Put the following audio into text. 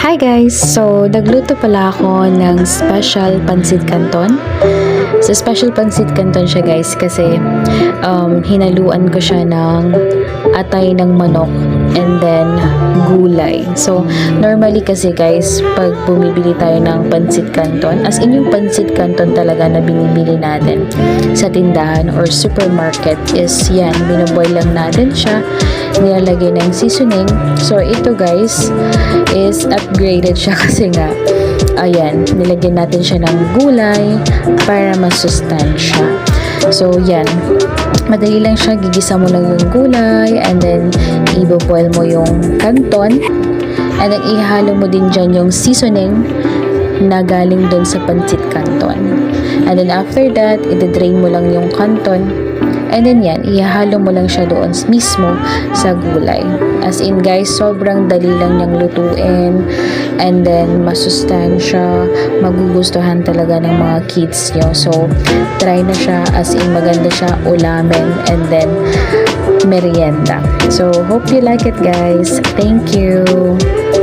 Hi guys! So, nagluto pala ako ng special pancit canton. So, special pancit canton siya guys kasi um, hinaluan ko siya ng atay ng manok and then gulay. So, normally kasi guys, pag bumibili tayo ng pancit canton, as in yung pancit canton talaga na binibili natin sa tindahan or supermarket is yan, binaboil lang natin siya, nilalagay ng seasoning. So, ito guys, is upgraded siya kasi nga ayan, nilagyan natin siya ng gulay para masustansya. So, yan. Madali lang siya. Gigisa mo lang yung gulay and then i-boil mo yung canton and then ihalo mo din dyan yung seasoning na galing doon sa pancit canton. And then after that, i-drain mo lang yung canton And then yan, ihalo mo lang siya doon mismo sa gulay. As in guys, sobrang dali lang niyang lutuin. And then masustansya, magugustuhan talaga ng mga kids nyo. So, try na siya as in maganda siya ulamin and then merienda. So, hope you like it guys. Thank you!